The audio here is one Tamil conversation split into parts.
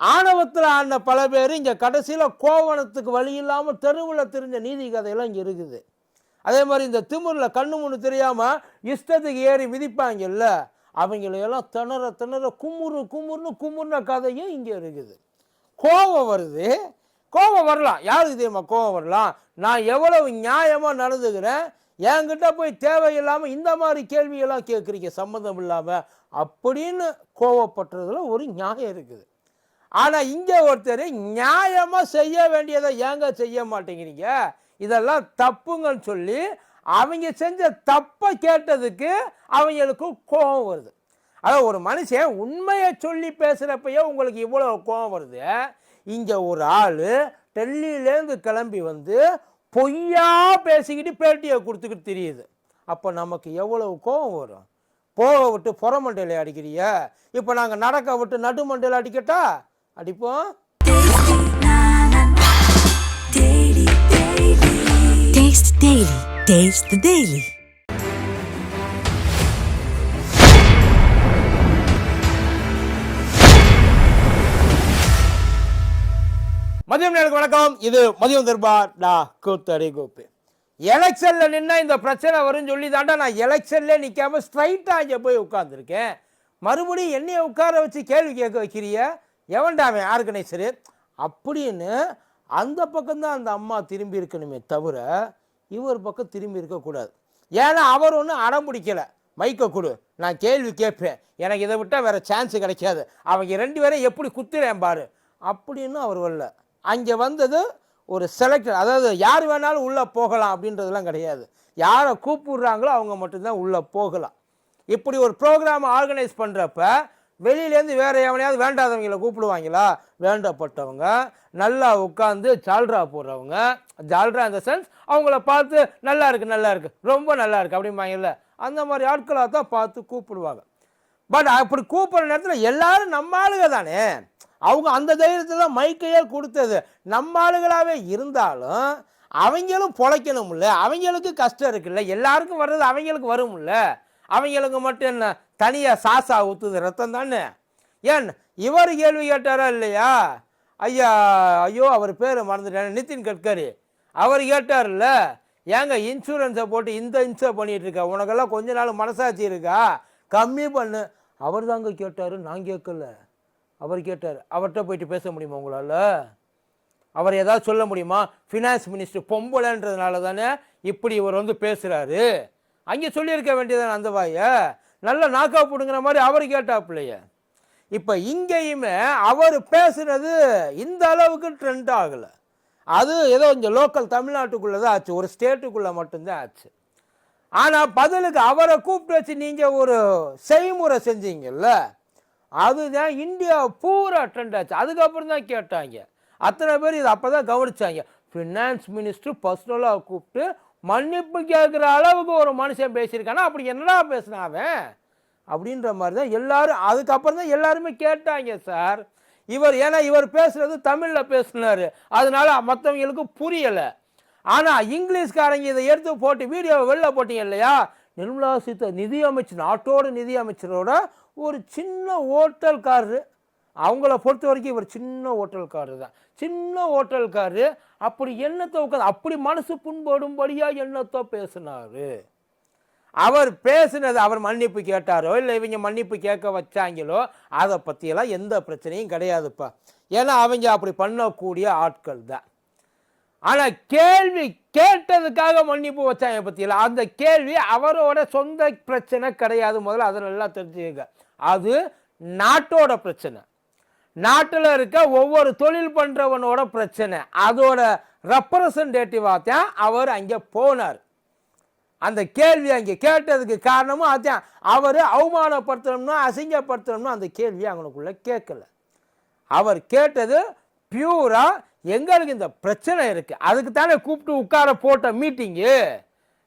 ஆணவத்தில் ஆண்ட பல பேர் இங்கே கடைசியில் கோவணத்துக்கு வழி இல்லாமல் தெருவில் தெரிஞ்ச நீதி கதையெல்லாம் இங்கே இருக்குது. அதே மாதிரி இந்த திமுரில் கண்ணு முன்னு தெரியாமல் இஷ்டத்துக்கு ஏறி மிதிப்பாங்கல்ல அவங்களையெல்லாம் திணற திணற குமுறு குமுறுன்னு குமுறுன கதையும் இங்கே இருக்குது. கோபம் வருது. கோபம் வரலாம். யாருக்கு தெரியுமா கோபம் வரலாம்? நான் எவ்வளவு நியாயமாக நடந்துக்கிறேன்? என்கிட்ட போய் தேவையில்லாமல் இந்த மாதிரி கேள்வியெல்லாம் கேட்குறீங்க சம்மந்தம் இல்லாமல் அப்படின்னு கோவப்படுறதுல ஒரு நியாயம் இருக்குது. ஆனால் இங்கே ஒருத்தர் நியாயமாக செய்ய வேண்டியதை ஏங்க செய்ய மாட்டேங்கிறீங்க? இதெல்லாம் தப்புங்கன்னு சொல்லி அவங்க செஞ்ச தப்பை கேட்டதுக்கு அவங்களுக்கு கோபம் வருது. அதாவது ஒரு மனுஷன் உண்மையை சொல்லி பேசுகிறப்பயே உங்களுக்கு இவ்வளோ கோபம் வருது. இங்கே ஒரு ஆள் டெல்லியிலேருந்து கிளம்பி வந்து பொய்யா பேசிக்கிட்டு பேட்டியை கொடுத்துக்கிட்டு தெரியுது. அப்போ நமக்கு எவ்வளவு கோபம் வரும்? போக விட்டு புறமண்டையில் அடிக்கிறிய? இப்போ நாங்கள் நடக்க விட்டு நடுமண்டையில் அடிக்கட்டா? அடிப்போம். மதியம் நேருக்கு வணக்கம். இது மதியம் தர்பா டா கூத்தடி கோப்பு. எலெக்ஷன்ல நின்னா இந்த பிரச்சனை வரும்னு சொல்லி தாண்டா நான் எலெக்ஷன்ல நிக்காம ஸ்ட்ரைட்டா இங்க போய் உட்கார்ந்துருக்கேன். மறுபடியும் என்னைய உட்கார வச்சு கேள்வி கேட்க வைக்கிறிய எவன்டா அவன் ஆர்கனைசரு அப்படின்னு அந்த பக்கம்தான் அந்த அம்மா திரும்பி இருக்கணுமே தவிர இவர் பக்கம் திரும்பி இருக்கக்கூடாது ஏன்னா அவர் ஒன்றும் அடம் பிடிக்கலை. மைக்கை கொடு. நான் கேள்வி கேட்பேன். எனக்கு இதை விட்டால் வேறு சான்ஸ் கிடைக்காது. அவங்க ரெண்டு பேரும் எப்படி குத்துறேன் பாரு. அப்படின்னு அவர் வரல. அங்கே வந்தது ஒரு செலக்டட் அதாவது யார் வேணாலும் உள்ளே போகலாம் அப்படின்றதுலாம் கிடையாது. யாரை கூப்பிடுறாங்களோ அவங்க மட்டும்தான் உள்ளே போகலாம். இப்படி ஒரு ப்ரோக்ராம் ஆர்கனைஸ் பண்ணுறப்ப வெளியிலேருந்து வேற எவனையாவது வேண்டாதவங்களை கூப்பிடுவாங்களா? வேண்டப்பட்டவங்க நல்லா உட்காந்து ஜால்ரா போடுறவங்க ஜால்ரா இந்த சென்ஸ் அவங்கள பார்த்து நல்லா இருக்கு நல்லா இருக்கு ரொம்ப நல்லா இருக்கு அப்படிம்பாங்கல்ல. அந்த மாதிரி ஆட்களாக தான் பார்த்து கூப்பிடுவாங்க. பட் அப்படி கூப்பிட்ற நேரத்தில் எல்லாரும் நம்ம ஆளுங்க தானே? அவங்க அந்த தைரியத்தில் தான் மைக்கையே கொடுத்தது. நம்ம ஆளுகளாகவே இருந்தாலும் அவங்களும் பொழைக்கணும்ல அவங்களுக்கு கஷ்டம் இருக்குல்ல எல்லாருக்கும் வர்றது அவங்களுக்கு வரும்ல. அவங்களுக்கு மட்டும் என்ன? தனியாக சாசா ஊற்றுது ரத்தம் தானே? ஏன்? இவர் கேள்வி கேட்டாரா இல்லையா? ஐயா ஐயோ அவர் பேர் மறந்துட்டேன். நிதின் கட்கரி அவர் கேட்டார்ல ஏங்க இன்சூரன்ஸை போட்டு இந்த இன்சூர் பண்ணிகிட்ருக்கா உனக்கெல்லாம் கொஞ்ச நாள் மனசாட்சி இருக்கா? கம்மி பண்ணு. அவர் தாங்க கேட்டார் நான் கேட்கல. அவர் கேட்டார் அவர்கிட்ட போயிட்டு பேச முடியுமா உங்களால்? அவர் ஏதாவது சொல்ல முடியுமா? ஃபினான்ஸ் மினிஸ்டர் பொம்பளைன்றதுனால தானே இப்படி இவர் வந்து பேசுகிறாரு அங்கே சொல்லியிருக்க வேண்டியதான் அந்த வாய? நல்ல நாக்கா போடுங்கிற மாதிரி அவர் கேட்டாப்புலையே. இப்போ இங்கேயுமே அவர் பேசுனது இந்த அளவுக்கு ட்ரெண்ட் ஆகலை. அது ஏதோ கொஞ்சம் லோக்கல் தமிழ்நாட்டுக்குள்ளே தான் ஆச்சு ஒரு ஸ்டேட்டுக்குள்ளே மட்டும்தான் ஆச்சு. ஆனால் பதிலுக்கு அவரை கூப்பிட்டு வச்சு நீங்கள் ஒரு செய்முறை செஞ்சீங்கல்ல அதுதான் இந்தியா பூரா ட்ரெண்ட் ஆச்சு. அதுக்கப்புறம் தான் கேட்டாங்க. அத்தனை பேர் இதை அப்போ தான் கவனிச்சாங்க ஃபினான்ஸ் மினிஸ்டர் பர்சனலாக கூப்பிட்டு மன்னிப்பு கேட்குற அளவுக்கு ஒரு மனுஷன் பேசியிருக்கானா? அப்படி என்னடா பேசினான் அவன்? அப்படின்ற மாதிரி தான் எல்லாரும் அதுக்கப்புறம் தான் எல்லாருமே கேட்டாங்க சார். இவர் ஏன்னா இவர் பேசுகிறது தமிழில் பேசினார். அதனால மற்றவங்களுக்கு புரியலை. ஆனால் இங்கிலீஷ்காரங்க இதை எடுத்து போட்டு வீடியோவை வெளில போட்டீங்க இல்லையா? நிர்மலா சீதா நிதி அமைச்சர் நாட்டோட நிதி அமைச்சரோட ஒரு சின்ன ஓட்டல்காரரு. அவங்கள பொறுத்த வரைக்கும் இவர் சின்ன ஓட்டல்காரரு தான். சின்ன ஓட்டல்காரரு. அப்படி எண்ணத்தை உட்காந்து அப்படி மனசு புண்படும்படியாக எண்ணத்தோ பேசினார். அவர் பேசினது அவர் மன்னிப்பு கேட்டாரோ இல்லை இவங்க மன்னிப்பு கேட்க வச்சாங்களோ அதை பற்றியெல்லாம் எந்த பிரச்சனையும் கிடையாதுப்பா. ஏன்னா அவங்க அப்படி பண்ணக்கூடிய ஆட்கள் தான். ஆனால் கேள்வி கேட்டதுக்காக மன்னிப்பு வச்சாங்க பற்றியெல்லாம் அந்த கேள்வி அவரோட சொந்த பிரச்சனை கிடையாது. முதல்ல அதை நல்லா தெரிஞ்சுக்கங்க. அது நாட்டோட பிரச்சனை. நாட்டில் இருக்க ஒவ்வொரு தொழில் பண்ணுறவனோட பிரச்சனை. அதோட ரெப்ரசன்டேட்டிவாக தான் அவர் அங்கே போனார். அந்த கேள்வி அங்கே கேட்டதுக்கு காரணமும் அதான். அவர் அவமானப்படுத்தணும்னா அசிங்கப்படுத்தணும்னா அந்த கேள்வி அவனுக்குள்ள கேட்கல. அவர் கேட்டது பியூராக எங்களுக்கு இந்த பிரச்சனை இருக்குது அதுக்கு தானே கூப்பிட்டு உட்கார போட்ட மீட்டிங்கு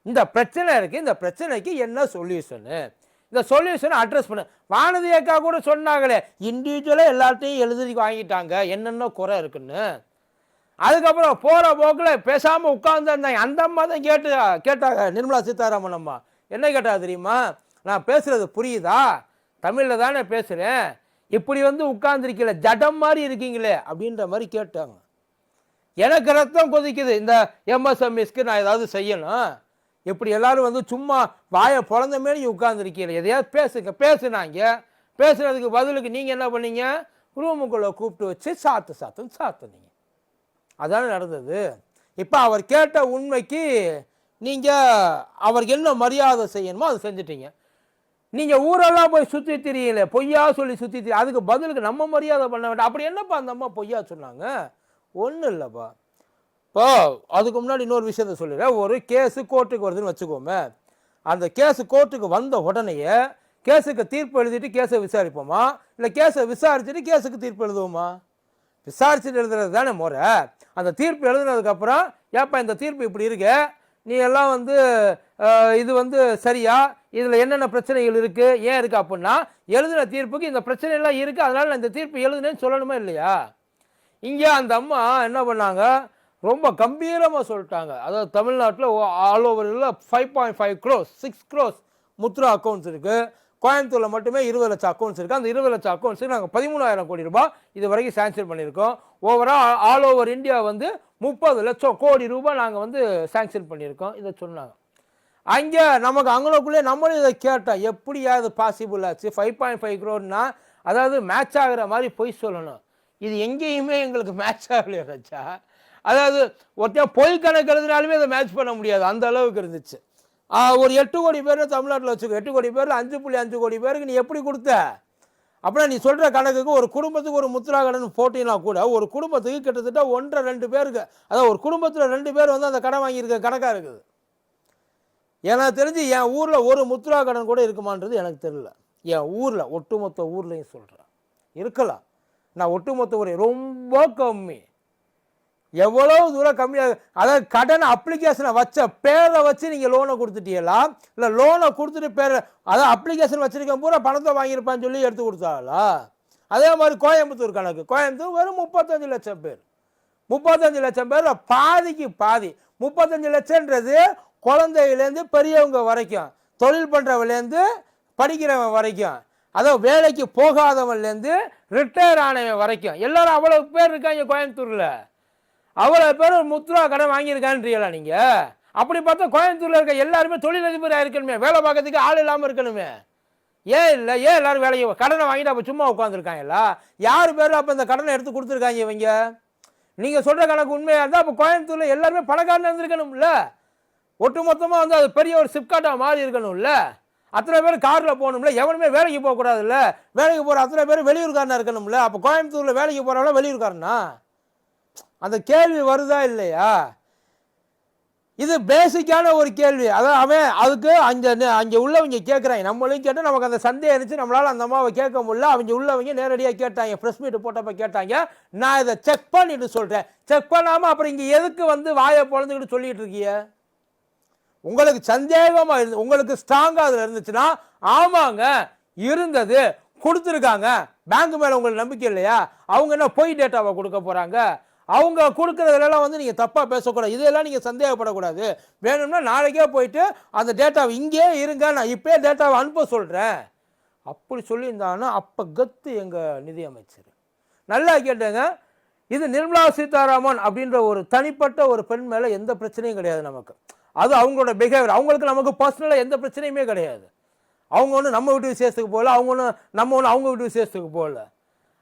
இந்த பிரச்சனை இருக்குது இந்த பிரச்சனைக்கு என்ன சொல்யூஷனு இந்த சொல்யூஷனை அட்ரஸ் பண்ணு. வானதி அக்கா கூட சொன்னாங்களே இண்டிவிஜுவலாக எல்லாத்தையும் எழுதி வாங்கிட்டாங்க என்னென்ன குறை இருக்குன்னு. அதுக்கப்புறம் போகிற போக்கில் பேசாமல் உட்காந்துருந்தாங்க அந்த அம்மா தான் கேட்டு கேட்டாங்க நிர்மலா சீதாராமன் அம்மா என்ன கேட்டா தெரியுமா? நான் பேசுகிறது புரியுதா? தமிழில் தானே பேசுகிறேன் இப்படி வந்து உட்கார்ந்துருக்கல ஜடம் மாதிரி இருக்கீங்களே அப்படின்ற மாதிரி கேட்டாங்க. எனக்கு ரத்தம் கொதிக்குது. இந்த எம்எஸ்எம்எஸ்க்கு நான் ஏதாவது செய்யணும். இப்படி எல்லாரும் வந்து சும்மா வாயை பிறந்த மாரி உட்காந்துருக்கீங்க எதையாவது பேசுங்க பேசுனாங்க. பேசுனதுக்கு பதிலுக்கு நீங்கள் என்ன பண்ணீங்க? ரூமுக்குள்ளே கூப்பிட்டு வச்சு சாத்து சாத்துன்னு சாத்துனீங்க. அதான் நடந்தது. இப்போ அவர் கேட்ட உண்மைக்கு நீங்கள் அவருக்கு என்ன மரியாதை செய்யணுமோ அதை செஞ்சிட்டீங்க. நீங்கள் ஊரெல்லாம் போய் சுற்றி தெரியல பொய்யா சொல்லி சுற்றி திரி அதுக்கு பதிலுக்கு நம்ம மரியாதை பண்ண வேண்டாம். அப்படி என்னப்பா அந்த அம்மா பொய்யா சொன்னாங்க? ஒன்றும் இல்லைப்பா. இப்போ அதுக்கு முன்னாடி இன்னொரு விஷயத்த சொல்லிடுறேன் ஒரு கேஸு கோர்ட்டுக்கு வருதுன்னு வச்சுக்கோமே. அந்த கேஸு கோர்ட்டுக்கு வந்த உடனேயே கேஸுக்கு தீர்ப்பு எழுதிட்டு கேஸை விசாரிப்போமா? இல்லை கேஸை விசாரிச்சுட்டு கேஸுக்கு தீர்ப்பு எழுதுவோமா? விசாரிச்சுட்டு எழுதுறது தானே முறை. அந்த தீர்ப்பு எழுதுனதுக்கப்புறம் ஏப்பா இந்த தீர்ப்பு இப்படி இருக்கு? நீ எல்லாம் வந்து இது வந்து சரியா? இதில் என்னென்ன பிரச்சனைகள் இருக்குது ஏன் இருக்குது அப்படின்னா எழுதின தீர்ப்புக்கு இந்த பிரச்சனைலாம் இருக்குது அதனால் நான் இந்த தீர்ப்பு எழுதுனேன்னு சொல்லணுமா இல்லையா? இங்கே அந்த அம்மா என்ன பண்ணாங்க? ரொம்ப கம்பீரமாக சொல்லிட்டாங்க. அதாவது தமிழ்நாட்டில் ஆல் ஓவரில் five point five crores six crores Mudra accounts இருக்குது கோயம்புத்தூரில் மட்டுமே இருபது லட்சம் அக்கௌண்ட்ஸ் இருக்குது அந்த இருபது லட்சம் அக்கௌண்ட்ஸுக்கு நாங்கள் பதிமூணாயிரம் கோடி ரூபாய் இது வரைக்கும் சாங்ஷன் பண்ணியிருக்கோம். ஓவரால் ஆல் ஓவர் இந்தியா வந்து முப்பது லட்சம் கோடி ரூபாய் நாங்கள் வந்து சாங்ஷன் பண்ணியிருக்கோம். இதை சொன்னாங்க. அங்கே நமக்கு அங்கனக்குள்ளே நம்மளும் இதை கேட்டோம். எப்படியா இது பாசிபிள் ஆச்சு? ஃபைவ் பாயிண்ட் ஃபைவ் க்ரோர்னா அதாவது மேட்ச் ஆகிற மாதிரி பொய் சொல்லணும். இது எங்கேயுமே எங்களுக்கு மேட்ச் ஆகலையா வச்சா அதாவது ஒருத்தன் பொய் கணக்கு எழுதினாலுமே அதை மேட்ச் பண்ண முடியாது. அந்த அளவுக்கு இருந்துச்சு. ஒரு எட்டு கோடி பேர் தமிழ்நாட்டில் வச்சுக்கோ. எட்டு கோடி பேரில் அஞ்சு புள்ளி அஞ்சு கோடி பேருக்கு நீ எப்படி கொடுத்த? அப்படின்னா நீ சொல்கிற கணக்குக்கு ஒரு குடும்பத்துக்கு ஒரு முத்ரா கடன் போட்டினா கூட ஒரு குடும்பத்துக்கு கிட்டத்தட்ட ஒன்றரை ரெண்டு பேருக்கு அதாவது ஒரு குடும்பத்தில் ரெண்டு பேர் வந்து அந்த கடன் வாங்கியிருக்க கணக்காக இருக்குது. எனக்கு தெரிஞ்சு என் ஊரில் ஒரு முத்ரா கடன் கூட இருக்குமான்றது எனக்கு தெரியல. என் ஊரில் ஒட்டுமொத்த ஊர்லேயும் சொல்கிறேன் இருக்கலாம். நான் ஒட்டுமொத்த ஊரே ரொம்ப கம்மி. எவ்வளவு தூரம் கம்மியாக அதாவது கடன் அப்ளிகேஷனை வச்ச பேரை வச்சு நீங்கள் லோனை கொடுத்துட்டீங்களா? இல்லை லோனை கொடுத்துட்டு பேர் அதாவது அப்ளிகேஷன் வச்சுருக்க பூரா பணத்தை வாங்கியிருப்பான்னு சொல்லி எடுத்து கொடுத்தாங்களா அதே மாதிரி கோயம்புத்தூர் கணக்கு. கோயம்புத்தூர் வெறும் முப்பத்தஞ்சு லட்சம் பேர். முப்பத்தஞ்சு லட்சம் பேர் பாதிக்கு பாதி. முப்பத்தஞ்சு லட்சன்றது குழந்தையிலேருந்து பெரியவங்க வரைக்கும் தொழில் பண்ணுறவலேருந்து படிக்கிறவன் வரைக்கும் அதாவது வேலைக்கு போகாதவன்லேருந்து ரிட்டையர் ஆனவன் வரைக்கும். எல்லோரும் அவ்வளோ பேர் இருக்காங்க கோயம்புத்தூரில். அவ்வளோ பேர் ஒரு முத்ரா கடன் வாங்கியிருக்கான்றீங்களா நீங்கள் அப்படி பார்த்தா கோயம்புத்தூரில் இருக்க எல்லாருமே தொழிலதிபராக இருக்கணுமே வேலை பார்க்கறதுக்கு ஆள் இல்லாமல் இருக்கணுமே. ஏன் இல்லை? ஏன் எல்லோரும் வேலைக்கு கடனை வாங்கிட்டு அப்போ சும்மா உட்காந்துருக்காங்களா யார் பேர் அப்போ இந்த கடனை எடுத்து கொடுத்துருக்காங்க இவங்க? நீங்கள் சொல்கிற கணக்கு உண்மையாக இருந்தால் அப்போ கோயம்புத்தூரில் எல்லாருமே பணக்காரன் இருந்திருக்கணும்ல. ஒட்டு மொத்தமாக வந்து அது பெரிய ஒரு சிப்காட்டாக மாறி இருக்கணும்ல. அத்தனை பேர் காரில் போகணும்ல. எவனுமே வேலைக்கு போகக்கூடாதுல்ல. வேலைக்கு போகிற அத்தனை பேர் வெளியூர்காரனாக இருக்கணும்ல. அப்போ கோயம்புத்தூரில் வேலைக்கு போகிறவங்கள வெளியூர்காரனா? அந்த கேள்வி வருதா இல்லையா? இது பேசிக்கான ஒரு கேள்வி. அதான் அவன் அதுக்கு அங்கே அங்கே உள்ளவங்க கேட்குறாங்க நம்மளையும் கேட்டால் நமக்கு அந்த சந்தேகம் இருந்துச்சு. நம்மளால் அந்த அம்மாவை கேட்க முடியல. அவங்க உள்ளவங்க நேரடியாக கேட்டாங்க. ப்ரெஸ் மீட் போட்டப்போ கேட்டாங்க. நான் இதை செக் பண்ணிட்டு சொல்கிறேன் செக் பண்ணாமல் அப்புறம் இங்கே எதுக்கு வந்து வாயை பொழந்துக்கிட்டு சொல்லிட்டு இருக்கீங்க உங்களுக்கு சந்தேகமாக இருந்து உங்களுக்கு ஸ்ட்ராங்காக அதில் இருந்துச்சுன்னா ஆமாங்க இருந்தது கொடுத்துருக்காங்க. பேங்க் மேலே உங்களுக்கு நம்பிக்கை இல்லையா? அவங்க என்ன பொய் டேட்டாவை கொடுக்க போகிறாங்க அவங்க கொடுக்குறதுலாம் வந்து நீங்கள் தப்பாக பேசக்கூடாது. இதெல்லாம் நீங்கள் சந்தேகப்படக்கூடாது. வேணும்னா நாளைக்கே போயிட்டு அந்த டேட்டாவை இங்கேயே இருங்க நான் இப்போயே டேட்டாவை அனுப்ப சொல்கிறேன் அப்படி சொல்லியிருந்தாங்கன்னா அப்போ கத்து எங்கள் நிதியமைச்சர் நல்லா கேட்டேங்க. இது நிர்மலா சீதாராமன் அப்படின்ற ஒரு தனிப்பட்ட ஒரு பெண் மேலே எந்த பிரச்சனையும் கிடையாது நமக்கு. அது அவங்களோட பிஹேவியர் அவங்களுக்கு நமக்கு பர்சனலாக எந்த பிரச்சனையுமே கிடையாது. அவங்க ஒன்றும் நம்ம வீட்டு விசேஷத்துக்கு போகல அவங்க ஒன்றும் நம்ம ஒன்று அவங்க வீட்டு விசேஷத்துக்கு போகல.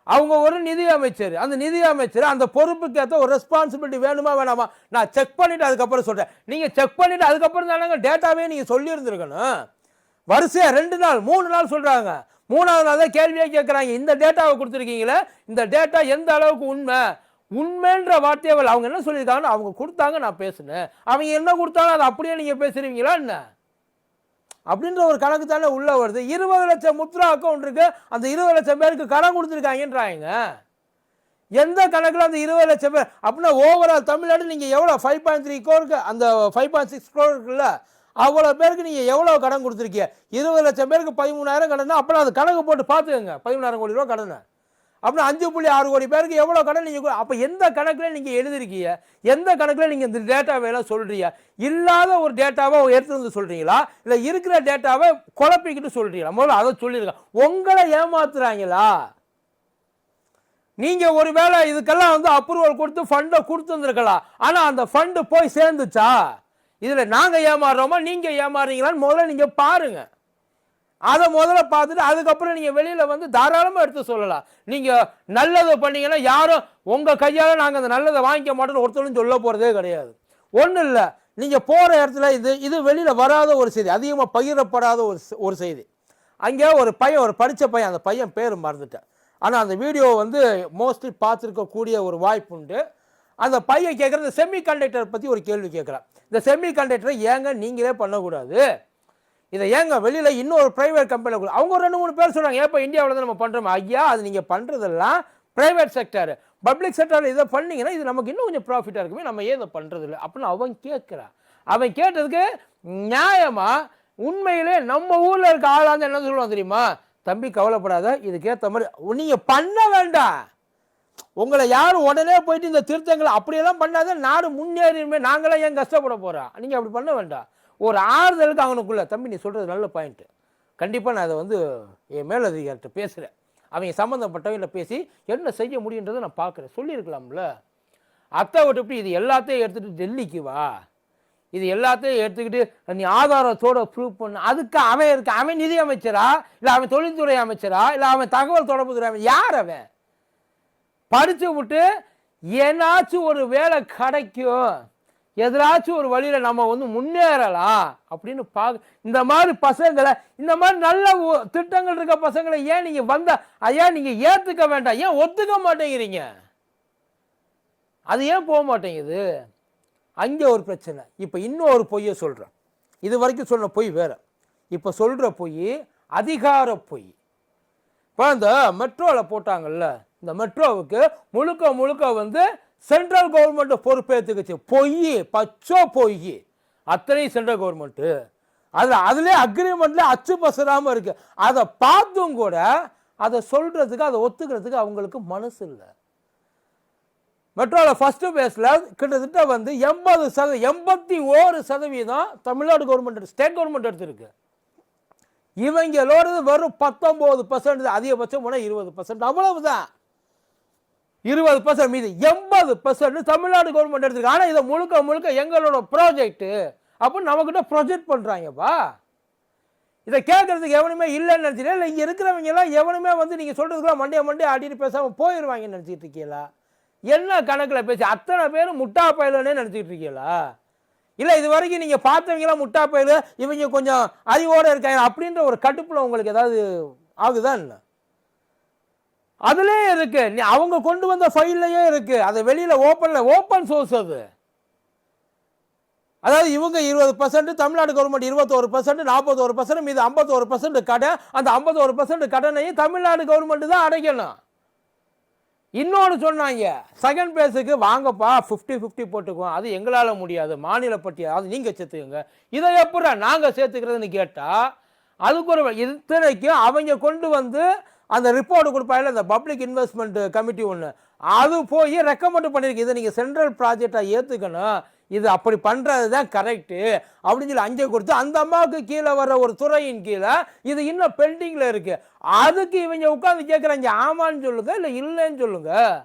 அவங்க ஒரு நிதி அமைச்சர். அந்த நிதி அமைச்சர் அந்த பொறுப்புக்கு ஏற்ற ஒரு ரெஸ்பான்சிபிலிட்டி வேணுமா வேணாமா? நான் செக் பண்ணிவிட்டு அதுக்கப்புறம் சொல்கிறேன் நீங்கள் செக் பண்ணிவிட்டு அதுக்கப்புறம் தானேங்க டேட்டாவே நீங்கள் சொல்லியிருந்துருக்கணும். வரிசையாக ரெண்டு நாள் மூணு நாள் சொல்கிறாங்க மூணாவது நாள் தான் கேள்வியே கேட்குறாங்க இந்த டேட்டாவை கொடுத்துருக்கீங்களே? இந்த டேட்டா எந்த அளவுக்கு உண்மை? உண்மைன்ற வார்த்தையை அவங்க என்ன சொல்லியிருக்காங்கன்னு அவங்க கொடுத்தாங்க நான் பேசினேன். அவங்க என்ன கொடுத்தாலும் அதை அப்படியே நீங்கள் பேசுறீங்களா என்ன? அப்படின்ற ஒரு கணக்கு தானே உள்ள வருது. இருபது லட்சம் முத்ரா அக்கௌண்ட் இருக்கு. அந்த இருபது லட்சம் பேருக்கு கடன் கொடுத்துருக்காங்கன்றாங்க. எந்த கணக்கில் அந்த இருபது லட்சம் பேர்? அப்படின்னா ஓவரால் தமிழ்நாடு நீங்கள் எவ்வளோ ஃபைவ் பாயிண்ட் த்ரீ கோருக்கு அந்த ஃபைவ் பாயிண்ட் சிக்ஸ் கோர் இருக்குல்ல? அவ்வளோ பேருக்கு நீங்கள் எவ்வளோ கடன் கொடுத்துருக்கீங்க? இருபது லட்சம் பேருக்கு பதிமூணாயிரம் கடன்னா அப்புறம் அது கணக்கு போட்டு பார்த்துக்கோங்க. பதிமூணாயிரம் கோடி ரூபா கடனை. அப்புறம் அஞ்சு புள்ளி ஆறு கோடி பேருக்கு எவ்வளோ கடன் நீங்கள் அப்போ எந்த கணக்கில் நீங்கள் எழுதிருக்கீங்க? எந்த கணக்கில் நீங்கள் இந்த டேட்டாவை எல்லாம் சொல்கிறீங்க இல்லாத ஒரு டேட்டாவை எடுத்து வந்து சொல்கிறீங்களா இல்லை இருக்கிற டேட்டாவை குழப்பிக்கிட்டு சொல்கிறீங்களா முதல்ல அதை சொல்லியிருக்கேன் உங்களை ஏமாத்துறாங்களா? நீங்கள் ஒரு வேளை இதுக்கெல்லாம் வந்து அப்ரூவல் கொடுத்து ஃபண்டை கொடுத்துருந்துருக்கலாம் ஆனால் அந்த ஃபண்டு போய் சேர்ந்துச்சா? இதில் நாங்கள் ஏமாறுறோமா? நீங்கள் ஏமாறுறீங்களான்னு முதல்ல நீங்கள் பாருங்கள் அதை முதல்ல பார்த்துட்டு அதுக்கப்புறம் நீங்கள் வெளியில் வந்து தாராளமாக எடுத்து சொல்லலாம். நீங்கள் நல்லதை பண்ணீங்கன்னா யாரும் உங்கள் கையால் நாங்கள் அந்த நல்லதை வாங்கிக்க மாட்டோம்னு ஒருத்தரும் சொல்ல போகிறதே கிடையாது. ஒன்றும் இல்லை. நீங்கள் போகிற இடத்துல இது இது வெளியில் வராத ஒரு செய்தி அதிகமாக பகிரப்படாத ஒரு ஒரு செய்தி. அங்கே ஒரு பையன் ஒரு படித்த பையன் அந்த பையன் பேர் மறந்துட்டேன். ஆனால் அந்த வீடியோ வந்து மோஸ்ட்லி பார்த்துருக்கக்கூடிய ஒரு வாய்ப்பு உண்டு. அந்த பையன் கேட்குற செமி கண்டக்டர் பற்றி ஒரு கேள்வி கேட்குறான் இந்த செமி கண்டக்டரை ஏங்க நீங்களே பண்ணக்கூடாது? இதை ஏங்க வெளியில் இன்னொரு ப்ரைவேட் கம்பெனியில் கூட அவங்க ஒரு ரெண்டு மூணு பேர் சொல்கிறாங்க ஏப்போ இந்தியாவில் தான் நம்ம பண்ணுறோம் ஐயா அது நீங்கள் பண்ணுறதெல்லாம் ப்ரைவேட் செக்டர் பப்ளிக் செக்டரில் இதை பண்ணீங்கன்னா இது நமக்கு இன்னும் கொஞ்சம் ப்ராஃபிட்டாக இருக்குமே நம்ம ஏன் இதை பண்ணுறதில்ல அப்படின்னு அவன் கேட்குறான் அவன் கேட்டதுக்கு நியாயமாக உண்மையிலே நம்ம ஊரில் இருக்க ஆளாந்து என்ன சொல்லுவான் தெரியுமா? தம்பி கவலைப்படாத இதுக்கேற்ற மாதிரி நீங்கள் பண்ண வேண்டாம். உங்களை யாரும் உடனே போயிட்டு இந்த திருத்தங்களை அப்படியெல்லாம் பண்ணாத நாடு முன்னேறியுமே நாங்களாம் ஏன் கஷ்டப்பட போகிறோம் நீங்கள் அப்படி பண்ண வேண்டாம். ஒரு ஆறுதலுக்கு அவனுக்குள்ள. தம்பி நீ சொல்கிறது நல்ல பாயிண்ட்டு கண்டிப்பாக நான் அதை வந்து என் மேலதிகாரிட்ட பேசுகிறேன் அவங்க சம்மந்தப்பட்டவங்கள பேசி என்ன செய்ய முடியுன்றதை நான் பார்க்குறேன். சொல்லியிருக்கலாம்ல. அத்தை விட்டு இப்படி இது எல்லாத்தையும் எடுத்துகிட்டு டெல்லிக்கு வா. இது எல்லாத்தையும் எடுத்துக்கிட்டு நீ ஆதாரத்தோட ப்ரூவ் பண்ண. அதுக்கு அவன் இருக்க அவன் நிதி அமைச்சரா? இல்லை அவன் தொழில்துறை அமைச்சரா? இல்லை அவன் தகவல் தொடர்புத்துறை அவன் யார் அவன்? படித்து விட்டு ஏன்னாச்சும் ஒரு வேலை கிடைக்கும். எதிராச்சும் ஒரு வழியில் நம்ம வந்து முன்னேறலாம் அப்படின்னு பார்க்க இந்த மாதிரி பசங்களை இந்த மாதிரி நல்ல திட்டங்கள் இருக்க பசங்களை ஏன் நீங்கள் வந்த ஐயா நீங்கள் ஏற்றுக்க வேண்டாம். ஏன் ஒத்துக்க மாட்டேங்கிறீங்க? அது ஏன் போக மாட்டேங்குது? அங்கே ஒரு பிரச்சனை. இப்போ இன்னொரு பொய்யை சொல்கிறேன் இது வரைக்கும் சொன்ன பொய் வேற. இப்போ சொல்கிற பொய் அதிகார பொய். இப்போ இந்த மெட்ரோவில் போட்டாங்கல்ல இந்த மெட்ரோவுக்கு முழுக்க முழுக்க வந்து சென்ட்ரல் கவர்மெண்ட் பொறுப்பேற்றுக்குச்சு பொய் பச்சோ பொய். அத்தனையும் சென்ட்ரல் கவர்மெண்ட்டு அதில் அதுலேயே அக்ரிமெண்ட்ல அச்சு பசராமல் இருக்குது அதை பார்த்தும் கூட அதை சொல்கிறதுக்கு அதை ஒத்துக்கிறதுக்கு அவங்களுக்கு மனசு இல்லை. மெட்ரோவில் ஃபஸ்ட்டு பேஸில் கிட்டத்தட்ட வந்து எண்பது சத எண்பத்தி ஓரு சதவீதம் தமிழ்நாடு கவர்மெண்ட் ஸ்டேட் கவர்மெண்ட் எடுத்திருக்கு. இவங்களோடது வெறும் பத்தொம்போது பர்சன்ட் அதிகபட்சம் போனால் இருபது பர்சன்ட் அவ்வளவுதான். இருபது பர்சன்ட் மீது எண்பது பர்சன்ட் தமிழ்நாடு கவர்மெண்ட் எடுத்திருக்கு. ஆனால் இதை முழுக்க முழுக்க எங்களோட ப்ராஜெக்ட்டு அப்படின்னு நம்மக்கிட்ட ப்ரொஜெக்ட் பண்ணுறாங்கப்பா இதை கேட்கறதுக்கு எவனுமே இல்லைன்னு நினச்சிட்டே இல்லை. இங்கே இருக்கிறவங்க எல்லாம் எவனுமே வந்து நீங்கள் சொல்கிறதுக்குலாம் மண்டே மண்டே ஆடிட்டு பேசாமல் போயிடுவாங்கன்னு நினச்சிட்டு இருக்கீங்களா? என்ன கணக்கில் பேசி அத்தனை பேரும் முட்டா பயலுன்னே நினச்சிட்டு இருக்கீங்களா? இல்லை இது வரைக்கும் நீங்கள் பார்த்தவங்களாம் முட்டா பயலு இவங்க கொஞ்சம் அறிவோடு இருக்காங்க அப்படின்ற ஒரு கட்டுப்பில் உங்களுக்கு ஏதாவது ஆகுதா என்ன? அதுலேயே இருக்கு. நீ அவங்க கொண்டு வந்த ஃபைல்லையே இருக்கு. அதை வெளியில் ஓப்பனில் ஓப்பன் சோர்ஸ் அது. அதாவது இவங்க இருபது பர்சன்ட் தமிழ்நாடு கவர்மெண்ட் இருபத்தோரு பர்சன்ட் நாற்பத்தோரு பர்சன்ட் மீது ஐம்பத்தோரு பர்சன்ட் கடன் அந்த ஐம்பத்தோரு பர்சன்ட் கடனையும் தமிழ்நாடு கவர்மெண்ட் தான் அடைக்கணும். இன்னொன்று சொன்னாங்க செகண்ட் பேஸுக்கு வாங்கப்பா ஃபிஃப்டி ஃபிஃப்டி போட்டுக்குவோம். அது எங்களால் முடியாது மாநில பட்டியல் அது நீங்கள் சேர்த்துக்கோங்க. இதை எப்படா நாங்கள் சேர்த்துக்கிறதுன்னு கேட்டால் அதுக்கு ஒரு இத்தனைக்கும் அவங்க கொண்டு வந்து அந்த ரிப்போர்ட் கொடுப்பாங்க இந்த பப்ளிக் இன்வெஸ்ட்மெண்ட் கமிட்டி ஒன்று அது போய் ரெக்கமெண்ட் பண்ணியிருக்கு இதை நீங்கள் சென்ட்ரல் ப்ராஜெக்டாக ஏற்றுக்கணும் இது அப்படி பண்ணுறது தான் கரெக்டு அப்படின்னு சொல்லி அஞ்சை கொடுத்து அந்த அம்மாவுக்கு கீழே வர ஒரு துறையின் கீழே இது இன்னும் பெண்டிங்கில் இருக்குது அதுக்கு இவங்க உட்காந்து கேட்குறாங்க ஆமான்னு சொல்லுங்க இல்லை இல்லைன்னு சொல்லுங்கள்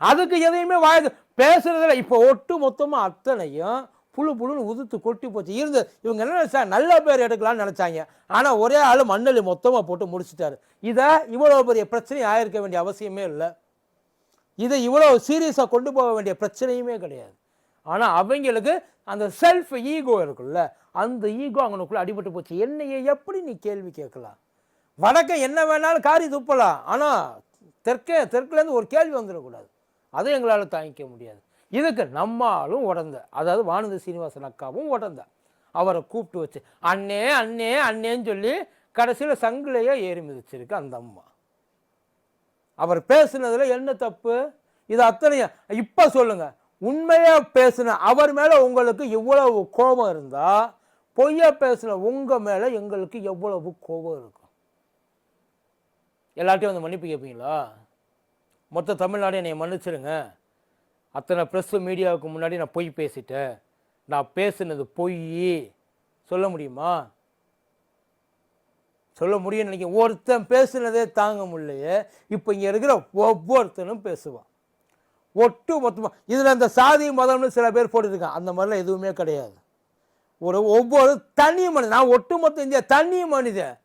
அதுக்கு எதையுமே வாய் பேசுறதுல இப்போ ஒட்டு மொத்தமாக அத்தனையும் புழு புழுன்னு உதுத்து கொட்டி போச்சு. இருந்து இவங்க என்ன நினைச்சா நல்ல பேர் எடுக்கலாம்னு நினச்சாங்க. ஆனால் ஒரே ஆள் மண்ணலி மொத்தமாக போட்டு முடிச்சிட்டாரு. இதை இவ்வளோ பெரிய பிரச்சனை ஆயிருக்க வேண்டிய அவசியமே இல்லை. இதை இவ்வளோ சீரியஸாக கொண்டு போக வேண்டிய பிரச்சனையுமே கிடையாது. ஆனால் அவங்களுக்கு அந்த செல்ஃப் ஈகோ இருக்குல்ல அந்த ஈகோ அவனுக்குள்ளே அடிபட்டு போச்சு. என்னையை எப்படி நீ கேள்வி கேட்கலாம்? வடக்கை என்ன வேணாலும் காரி துப்பலாம். ஆனால் தெற்கே தெற்குலேருந்து ஒரு கேள்வி வந்துடக்கூடாது. அதை எங்களால் தாங்கிக்க முடியாது. இதுக்கு நம்மாலும் உடந்த அதாவது வானதி சீனிவாசன் அக்காவும் உடந்த. அவரை கூப்பிட்டு வச்சு அண்ணே அண்ணே அண்ணேன்னு சொல்லி கடைசியில் சங்கிலையே ஏறி மிதிச்சிருக்கு அந்த அம்மா. அவர் பேசுனதில் என்ன தப்பு? இது அத்தனையும் இப்போ சொல்லுங்க. உண்மையாக பேசின அவர் மேலே உங்களுக்கு எவ்வளவு கோபம் இருந்தால் பொய்யா பேசுன உங்கள் மேலே எங்களுக்கு எவ்வளவு கோபம் இருக்கும்? எல்லாத்தையும் வந்து மன்னிப்பு கேட்பீங்களா மொத்த தமிழ்நாடு என்னை மன்னிச்சிருங்க. அத்தனை ப்ரெஸ்ஸு மீடியாவுக்கு முன்னாடி நான் பொய் பேசிட்டேன். நான் பேசுனது பொய். சொல்ல முடியுமா? சொல்ல முடியும் நினைக்கிறேன். ஒருத்தன் பேசுனதே தாங்க முடியலையே. இப்போ இங்கே இருக்கிற ஒவ்வொருத்தனும் பேசுவான். ஒட்டு மொத்தமாக இதில் அந்த சாதி மதம்னு சில பேர் போட்டுருக்கான் அந்த மாதிரிலாம் எதுவுமே கிடையாது. ஒரு ஒவ்வொரு தனி மனிதன். நான் ஒட்டு மொத்தம் இந்தியா தனி மனிதன்.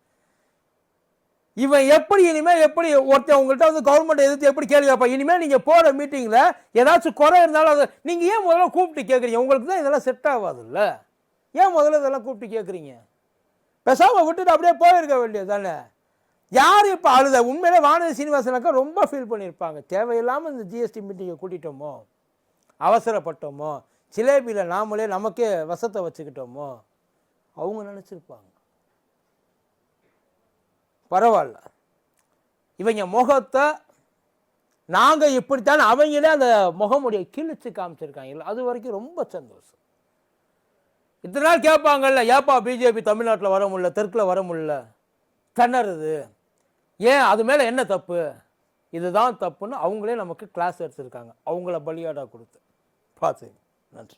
இவன் எப்படி இனிமேல் எப்படி ஒருத்தன் உங்கள்கிட்ட வந்து கவர்மெண்ட் எதிர்த்து எப்படி கேள்வி கேட்பா இனிமேல் நீங்கள் போகிற மீட்டிங்கில் ஏதாச்சும் குறை இருந்தாலும் அதை நீங்கள் ஏன் முதல்ல கூப்பிட்டு கேட்குறீங்க உங்களுக்கு தான் இதெல்லாம் செட் ஆகாதுல்ல? ஏன் முதல்ல இதெல்லாம் கூப்பிட்டு கேட்குறீங்க பெசாமல் விட்டுட்டு அப்படியே போயிருக்க வேண்டியது தானே யார் இப்போ அழுத? உண்மையிலே வானதி சீனிவாசனாக்கா ரொம்ப ஃபீல் பண்ணியிருப்பாங்க. தேவையில்லாமல் இந்த ஜிஎஸ்டி மீட்டிங்கை கூட்டிட்டோமோ? அவசரப்பட்டோமோ? சிலேபியில் நாமளே நமக்கே வசத்தை வச்சுக்கிட்டோமோ? அவங்க நினச்சிருப்பாங்க. பரவாயில்ல. இவங்க முகத்தை நாங்கள் இப்படித்தான் அவங்களே அந்த முகமுடைய கிழிச்சு காமிச்சிருக்காங்க அது வரைக்கும் ரொம்ப சந்தோஷம். இத்தனை நாள் கேட்பாங்கல்ல ஏப்பா பிஜேபி தமிழ்நாட்டில் வர முடியல தெற்கில் வர முடியல திணறுது ஏன் அது மேலே என்ன தப்பு? இதுதான் தப்புன்னு அவங்களே நமக்கு கிளாஸ் எடுத்திருக்காங்க. அவங்கள பலியாடாக கொடுத்து. பார்த்து நன்றி.